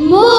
More.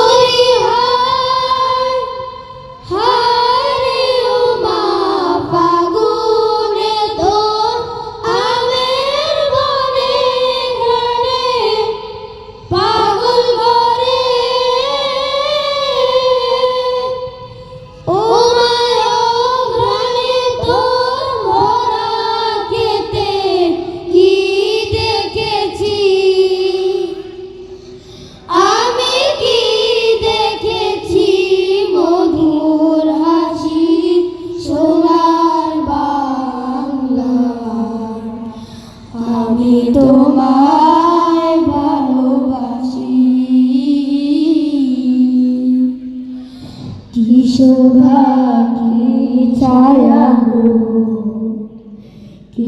কি শোভা কি ছায়া গো? কি